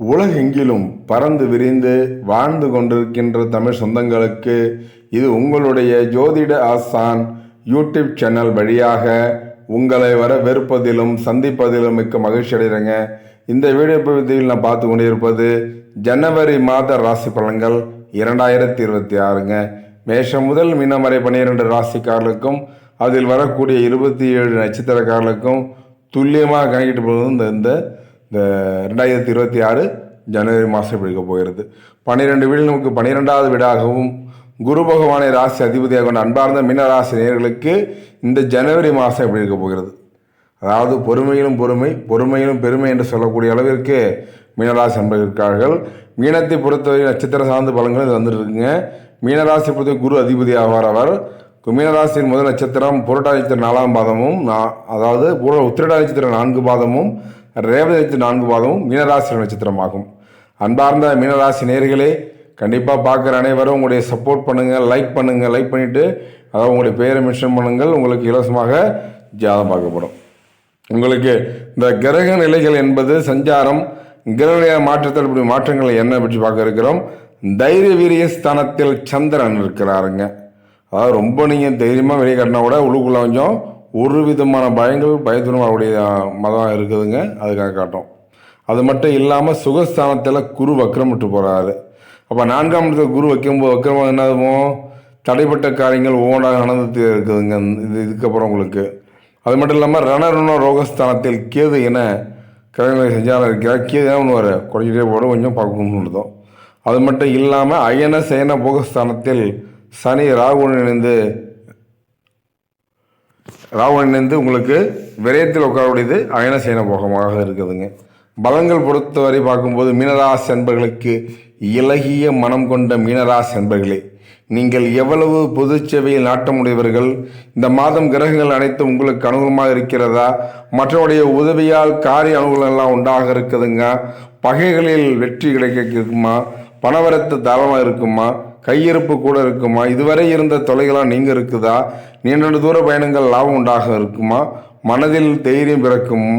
உலகெங்கிலும் பறந்து விரிந்து வாழ்ந்து கொண்டிருக்கின்ற தமிழ் சொந்தங்களுக்கு இது உங்களுடைய ஜோதிட ஆசான் யூடியூப் சேனல் வழியாக உங்களை வரவேற்பதிலும் சந்திப்பதிலும் மிக்க மகிழ்ச்சி அடைகிறேங்க. இந்த வீடியோ பகுதியில் நான் பார்த்து கொண்டிருப்பது ஜனவரி மாத ராசி பலன்கள் இரண்டாயிரத்தி இருபத்தி ஆறுங்க. மேஷம் முதல் மீனம் வரை பன்னிரெண்டு ராசிக்காரர்களுக்கும் அதில் வரக்கூடிய இருபத்தி ஏழு நட்சத்திரக்காரர்களுக்கும் துல்லியமாக கணக்கிட்டு போகிறது இந்த இந்த ரெண்டாயிரத்தி இருபத்தி ஆறு ஜனவரி மாதம் பிடிக்க போகிறது. பன்னிரெண்டு வீடு நமக்கு பன்னிரெண்டாவது வீடாகவும் குரு பகவானை ராசி அதிபதியாக கொண்ட அன்பார்ந்த மீனராசி நேர்களுக்கு இந்த ஜனவரி மாதம் எப்படி இருக்க போகிறது. அதாவது பொறுமையிலும் பொறுமை பொறுமையிலும் பெருமை என்று சொல்லக்கூடிய அளவிற்கு மீனராசி அன்பர்கள் இருக்கிறார்கள் மீனத்தை பொறுத்தவரை நட்சத்திர சார்ந்த பலன்கள் இது வந்துருக்குங்க. மீனராசி பொறுத்தவரை குரு அதிபதி ஆவார் அவர். மீனராசியின் முதல் நட்சத்திரம் புரட்டா நட்சத்திரம் நாலாம் பாதமும் நா- அதாவது பூர உத்திரடா நட்சத்திரம் நான்கு பாதமும் ரேவதி நான்கு பாதமும் மீனராசி நட்சத்திரமாகும். அன்பார்ந்த மீனராசி நேர்களே கண்டிப்பாக பார்க்குற அனைவரும் உங்களுடைய சப்போர்ட் பண்ணுங்கள் லைக் பண்ணுங்கள் லைக் பண்ணிவிட்டு அதாவது உங்களுடைய பெயரை மென்ஷன் பண்ணுங்கள் உங்களுக்கு இலவசமாக ஜாதம் பார்க்கப்படும். உங்களுக்கு இந்த கிரக நிலைகள் என்பது சஞ்சாரம் கிரக மாற்றத்தில் இப்படி மாற்றங்கள் என்ன பற்றி பார்க்க இருக்கிறோம்? தைரிய வீரிய ஸ்தானத்தில் சந்திரன் இருக்கிறாருங்க. அதாவது ரொம்ப நீங்கள் தைரியமாக வெளியே கட்டினா கூட உள்ளுக்குள்ளே கொஞ்சம் ஒரு விதமான பயங்கள் பயத்துடன் அவருடைய மதம் இருக்குதுங்க. அதுக்காக காட்டும் அது மட்டும் இல்லாமல் சுகஸ்தானத்தில் குரு வக்ரம் விட்டு போகிறாரு அப்போ நான்காம் இடத்துல குரு வைக்கும்போது வக்ரம் என்னதுமோ தடைப்பட்ட காரியங்கள் ஓனாக நடந்துட்டு இருக்குதுங்க. இது இதுக்கப்புறம் உங்களுக்கு. அது மட்டும் இல்லாமல் ரணருண ரோகஸ்தானத்தில் கேது என கிரகங்களை செஞ்சாலும் இருக்கிறார். கேது என்ன பண்ணுவார்? குறைஞ்சிட்டே போட கொஞ்சம் பார்க்கணும்னு அது மட்டும் இல்லாமல் அயன சயன போகஸ்தானத்தில் சனி ராகுடன் இணைந்து ராவணன் வந்து உங்களுக்கு விரயத்தில் உட்காரக்கூடியது அயனசேன போகமாக இருக்குதுங்க. பலங்கள் பொறுத்தவரை பார்க்கும்போது மீனராசி அன்பர்களுக்கு இலகிய மனம் கொண்ட மீனராசி அன்பர்களே நீங்கள் எவ்வளவு பொதுச்சேவையில் நாட்டமுடையவர்கள் இந்த மாதம் கிரகங்கள் அனைத்தும் உங்களுக்கு அனுகூலமாக இருக்கிறதா மற்றவருடைய உதவியால் காரிய அனுகூலம் எல்லாம் உண்டாக இருக்குதுங்க பகைகளில் வெற்றி கிடைக்க இருக்குமா பணவரத்து தாளமாக இருக்குமா கையிருப்பு கூட இருக்குமா? இதுவரை இருந்த தொலைகளாக நீங்கள் இருக்குதா? நீண்ட தூர பயணங்கள் லாபம் உண்டாக இருக்குமா? மனதில் தைரியம் பிறக்கும்.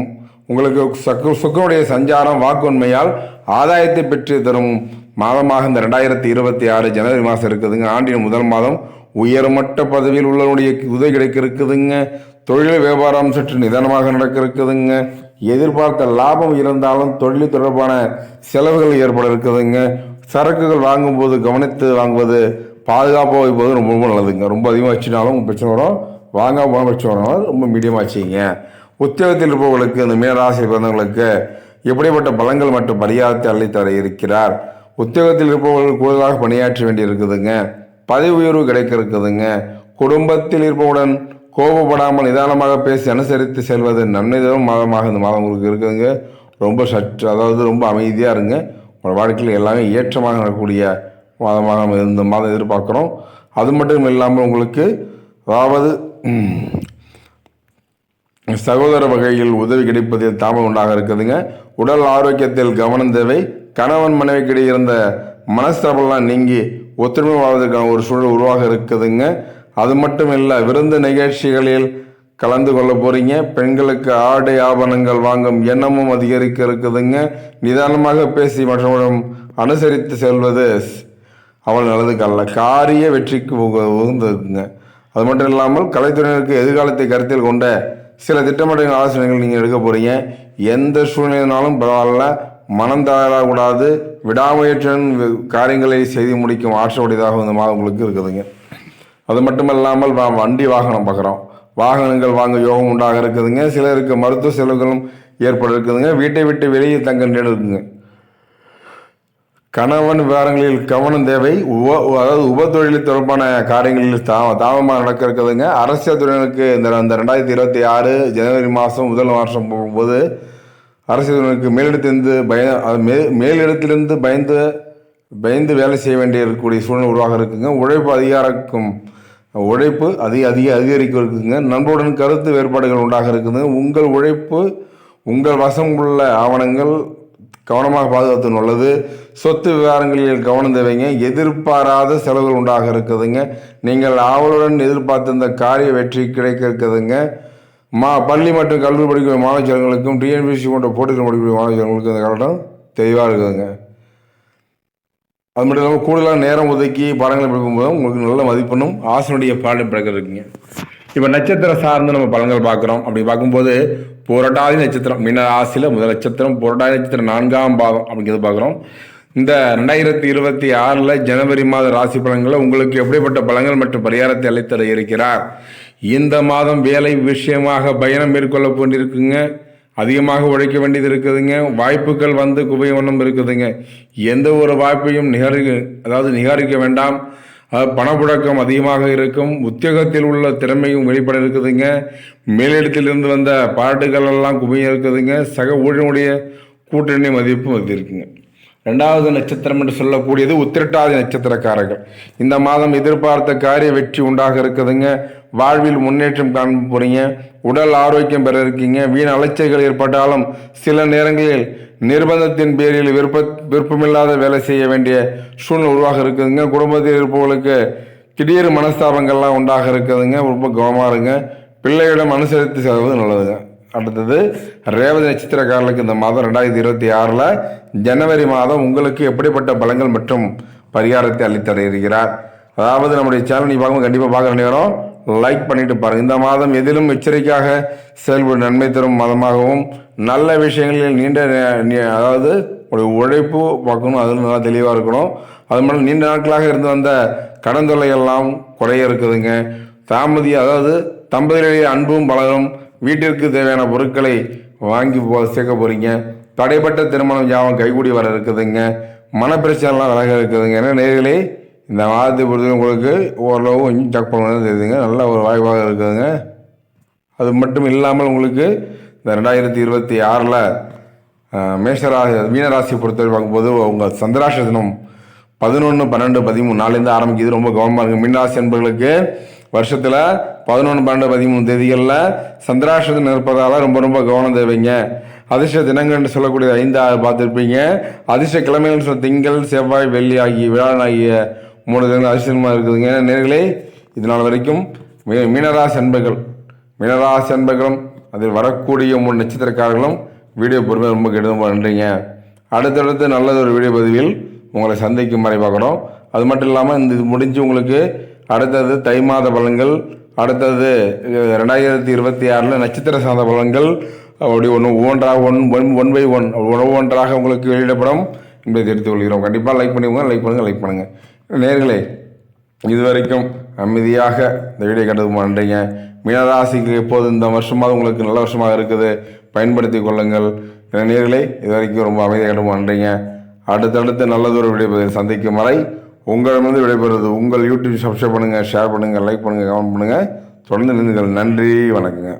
உங்களுக்கு சக்கு சுக்கனுடைய சஞ்சாரம் வாக்குண்மையால் ஆதாயத்தை பெற்று தரும் மாதமாக இந்த ரெண்டாயிரத்தி இருபத்தி ஆறு ஜனவரி மாதம் இருக்குதுங்க. ஆண்டின் முதல் மாதம் உயர்மட்ட பதவியில் உள்ளவனுடைய உதவி கிடைக்க இருக்குதுங்க. தொழில் வியாபாரம் சற்று நிதானமாக நடக்க இருக்குதுங்க. எதிர்பார்த்த லாபம் இருந்தாலும் தொழில் தொடர்பான செலவுகள் ஏற்பட இருக்குதுங்க. சரக்குகள் வாங்கும்போது கவனித்து வாங்குவது பாதுகாப்பாக வைப்பது ரொம்ப ரொம்ப நல்லதுங்க. ரொம்ப அதிகமாக வச்சுனாலும் பிரச்சனை வரும். வாங்காம போன பிரச்சனை வரும். ரொம்ப மீடியமாக வச்சுங்க உத்தியோகத்தில் இருப்பவர்களுக்கு இந்த மீனராசி பிறந்தவங்களுக்கு எப்படிப்பட்ட பலங்கள் மற்றும் பரிகாரத்தை அள்ளித்தர இருக்கிறார்? உத்தியோகத்தில் இருப்பவர்கள் கூடுதலாக பணியாற்ற வேண்டி இருக்குதுங்க பதவி உயர்வு கிடைக்க இருக்குதுங்க. குடும்பத்தில் இருப்பவுடன் கோபப்படாமல் நிதானமாக பேசி அனுசரித்து செல்வது நன்மை தரும் மாதமாக இந்த மாதம் உங்களுக்கு இருக்குதுங்க. ரொம்ப சற்று அதாவது ரொம்ப அமைதியாக இருங்க. உங்கள் வாழ்க்கையில் எல்லாமே ஏற்றமாக நடக்கக்கூடிய மாதமாக இந்த மாதம் எதிர்பார்க்குறோம். அது மட்டும் இல்லாமல் உங்களுக்கு அதாவது சகோதர வகையில் உதவி கிடைப்பதில் தாமதம் உண்டாக இருக்குதுங்க. உடல் ஆரோக்கியத்தில் கவனம் தேவை. கணவன் மனைவிக்கிடையே இருந்த மனஸ்தாபம்லாம் நீங்கி ஒத்துழைமை வாழ்வதற்கான ஒரு சூழல் உருவாக இருக்குதுங்க. அது மட்டும் இல்லை விருந்து நிகழ்ச்சிகளில் கலந்து கொள்ள போறீங்க. பெண்களுக்கு ஆடை ஆபரணங்கள் வாங்கும் எண்ணமும் அதிகரிக்க இருக்குதுங்க. நிதானமாக பேசி மற்றவரிடம் அனுசரித்து செல்வது அவள் நல்லதுக்கல்ல காரிய வெற்றிக்கு உகந்ததுங்க. அது மட்டும் இல்லாமல் கலைத்துறையினருக்கு எதிர்காலத்தை கருத்தில் கொண்ட சில திட்டமிட்ட ஆலோசனைகள் நீங்கள் எடுக்க போறீங்க. எந்த சூழ்நிலைனாலும் பரவாயில்ல. மனம் தளரக்கூடாது. விடாமுயற்றுடன் காரியங்களை செய்து முடிக்கும் ஆற்றலுடையதாக இந்த மாதம் உங்களுக்கு இருக்குதுங்க. அது மட்டும் இல்லாமல் வா- வண்டி வாகனம் பார்க்குறோம். வாகனங்கள் வாங்க யோகம் உண்டாக இருக்குதுங்க. சிலருக்கு மருத்துவ செலவுகளும் ஏற்பட இருக்குதுங்க வீட்டை விட்டு வெளியே தங்க நேரம் கணவன் விவகாரங்களில் கவனம் தேவை. உப அதாவது உப தொழில் தொடர்பான காரியங்களில் தா தாமதமாக நடக்க இருக்குதுங்க. அரசியல் துறையினருக்கு இந்த இந்த ரெண்டாயிரத்தி இருபத்தி ஆறு ஜனவரி மாதம் முதல் மாதம் போகும்போது அரசியல் துறையினருக்கு மேலிடத்திலிருந்து பய அது மே மேலிடத்திலிருந்து பயந்து பயந்து வேலை செய்ய வேண்டிய இருக்கக்கூடிய சூழ்நிலை உருவாக இருக்குங்க. உழைப்பு அதிகாரக்கும் உழைப்பு அதிக அதிக அதிகரிக்க இருக்குதுங்க. நண்பருடன் கருத்து வேறுபாடுகள் உண்டாக இருக்குதுங்க. உங்கள் உழைப்பு உங்கள் வசம் உள்ள ஆவணங்கள் கவனமாக பாதுகாத்து நல்லது சொத்து விவகாரங்களில் கவனம் தேவைங்க. எதிர்பாராத செலவுகள் உண்டாக இருக்குதுங்க. நீங்கள் ஆவலுடன் எதிர்பார்த்திருந்த காரிய வெற்றி கிடைக்க இருக்குதுங்க. மா பள்ளி மற்றும் கல்லூரி படிக்கக்கூடிய மாணவர்களுக்கும் டிஎன்பிசி போன்ற போட்டிகள் படிக்கக்கூடிய மாணவர்களுக்கும் இந்த காலகட்டம் தெளிவாக இருக்குதுங்க. அது மட்டும் இல்லாமல் கூடுதலாக நேரம் ஒதுக்கி பாடங்களை படிக்கும்போது உங்களுக்கு நல்ல மதிப்பெண்ணும் ஆசனுடைய பாடம் பிறகு இப்போ நட்சத்திர சார்ந்து நம்ம பலன்கள் பார்க்குறோம். அப்படி பார்க்கும்போது புரட்டாதி நட்சத்திரம் மீன ராசியில் முதல் நட்சத்திரம் புரட்டாதி நட்சத்திரம் நான்காம் பாதம் அப்படிங்கிறது பார்க்குறோம். இந்த ரெண்டாயிரத்தி இருபத்தி ஆறில் ஜனவரி மாத ராசி பலன்களில் உங்களுக்கு எப்படிப்பட்ட பழங்கள் மற்றும் பரிகாரத்தை அளித்தர இருக்கிறார் இந்த மாதம் வேலை விஷயமாக பயணம் மேற்கொள்ள போன்றிருக்குங்க அதிகமாக உழைக்க வேண்டியது இருக்குதுங்க. வாய்ப்புகள் வந்து குவியவண்ணம் இருக்குதுங்க. எந்த ஒரு வாய்ப்பையும் நிகரி அதாவது நிகாரிக்க வேண்டாம். அது பணப்புழக்கம் அதிகமாக இருக்கும். உத்தியோகத்தில் உள்ள திறமையும் வெளிப்பட இருக்குதுங்க. மேலிடத்திலிருந்து வந்த பாராட்டுகள் எல்லாம் குவிய இருக்குதுங்க. சக ஊழியனுடைய கூட்டணி மதிப்பும் அது இருக்குங்க. ரெண்டாவது நட்சத்திரம் என்று சொல்லக்கூடியது உத்திரட்டாதி நட்சத்திரக்காரர்கள். இந்த மாதம் எதிர்பார்த்த காரிய வெற்றி உண்டாக இருக்குதுங்க. வாழ்வில் முன்னேற்றம் காண போறீங்க. உடல் ஆரோக்கியம் பெற இருக்கீங்க. வீண் அலைச்சல்கள் ஏற்பட்டாலும் சில நேரங்களில் நிர்பந்தத்தின் பேரில் விருப்ப விருப்பமில்லாத வேலை செய்ய வேண்டிய சூழ்நிலை உருவாக இருக்குதுங்க. குடும்பத்தில் இருப்பவர்களுக்கு திடீர் மனஸ்தாபங்கள்லாம் உண்டாக இருக்குதுங்க. ரொம்ப கவனமாக இருங்க. பிள்ளைகளிடம் அனுசரித்து செல்வது நல்லதுங்க. அடுத்தது ரேவதி நட்சத்திரக்காரர்களுக்கு இந்த மாதம் ரெண்டாயிரத்தி இருபத்தி ஆறில் ஜனவரி மாதம் உங்களுக்கு எப்படிப்பட்ட பலங்கள் மற்றும் பரிகாரத்தை அளித்தர இருக்கிறார்? அதாவது நம்முடைய சேனல் நீ பார்க்கும்போது கண்டிப்பாக பார்க்குற நேரம் லைக் பண்ணிட்டு பாருங்க. இந்த மாதம் எதிலும் எச்சரிக்கையாக செயல்படும் நன்மை தரும் மாதமாகவும் நல்ல விஷயங்களில் நீண்ட அதாவது ஒரு உழைப்பு பார்க்கணும். அதில் நல்லா தெளிவாக இருக்கணும். அது மட்டும் நீண்ட நாட்களாக இருந்து வந்த கடன் குறைய இருக்குதுங்க. தாமதி அதாவது தம்பதியிலேயே அன்பும் பலரும் வீட்டிற்கு தேவையான பொருட்களை வாங்கி போ சேர்க்க போகிறீங்க தடைப்பட்ட திருமணம் ஜாபம் கைகூடி வர இருக்குதுங்க. மனப்பிரச்சனைலாம் விலக இருக்குதுங்க. ஏன்னா நேர்களே இந்த மாதத்தை பொறுத்தவரை உங்களுக்கு ஓரளவு கொஞ்சம் செக் தெரியுதுங்க. நல்ல ஒரு வாய்ப்பாக இருக்குதுங்க. அது மட்டும் இல்லாமல் உங்களுக்கு இந்த ரெண்டாயிரத்தி இருபத்தி ஆறில் மேஷராசி மீனராசியை பொறுத்தவரை பார்க்கும்போது உங்கள் சந்திராஷ தினம் பதினொன்று பன்னெண்டு பதிமூணு நாலேருந்து ஆரம்பிக்குது. ரொம்ப கவனமாக இருக்குது மீனராசி என்பவர்களுக்கு வருஷத்தில் பதினொன்று பன்னெண்டு பதிமூணு தேதிகளில் சந்திராஷ இருப்பதால் ரொம்ப ரொம்ப கவனம் தேவைங்க. அதிர்ஷ்ட தினங்கள்னு சொல்லக்கூடிய ஐந்து ஆறு பார்த்துருப்பீங்க. அதிர்ஷ்ட கிழமைகள்னு சொல்ல திங்கள் செவ்வாய் வெள்ளி ஆகிய விழா ஆகிய மூணு தினங்கள் அதிர்ஷ்டமாக இருக்குதுங்க நேர்களே இது நாள் வரைக்கும் மீ- மீனராசி அன்பர்கள் மீனராசி அன்பர்களும் அதில் வரக்கூடிய மூணு நட்சத்திரக்காரர்களும் வீடியோ பொறுமை ரொம்ப கெடுதல் நன்றிங்க. அடுத்தடுத்து நல்லது ஒரு வீடியோ பதிவில் உங்களை சந்திக்கும் வரை பார்க்குறோம் அது மட்டும் இல்லாமல் இந்த இது முடிஞ்சு உங்களுக்கு அடுத்தது தை மாத பலன்கள் அடுத்தது ரெண்டாயிரத்தி இருபத்தி ஆறில் நட்சத்திர சார்ந்த பலன்கள் அப்படி ஒன்று ஒவ்வொன்றாக one one one by one ஒவ்வொன்றாக உங்களுக்கு வெளியிடப்படும் என்பதை தெரிவித்துக் கொள்கிறோம். கண்டிப்பாக லைக் பண்ணிக்கோங்க லைக் பண்ணுங்கள் லைக் பண்ணுங்கள் நேர்களே இதுவரைக்கும் அமைதியாக இந்த வீடியோ கண்டது நன்றிங்க. மீனராசிக்கு எப்போது இந்த வருஷமாவது உங்களுக்கு நல்ல வருஷமாக இருக்குது பயன்படுத்தி கொள்ளுங்கள். நேர்களே இதுவரைக்கும் ரொம்ப அமைதியாக கண்டு நன்றிங்க. அடுத்தடுத்து நல்லதொரு வீடியோ சந்திக்கும் வரை உங்களிடமிருந்து விடைபெறுவது உங்கள் யூடியூப் சப்ஸ்கிரைப் பண்ணுங்கள் ஷேர் பண்ணுங்கள் லைக் பண்ணுங்கள் கமெண்ட் பண்ணுங்கள் தொடர்ந்து நின்றுங்கள் நன்றி வணக்கங்க.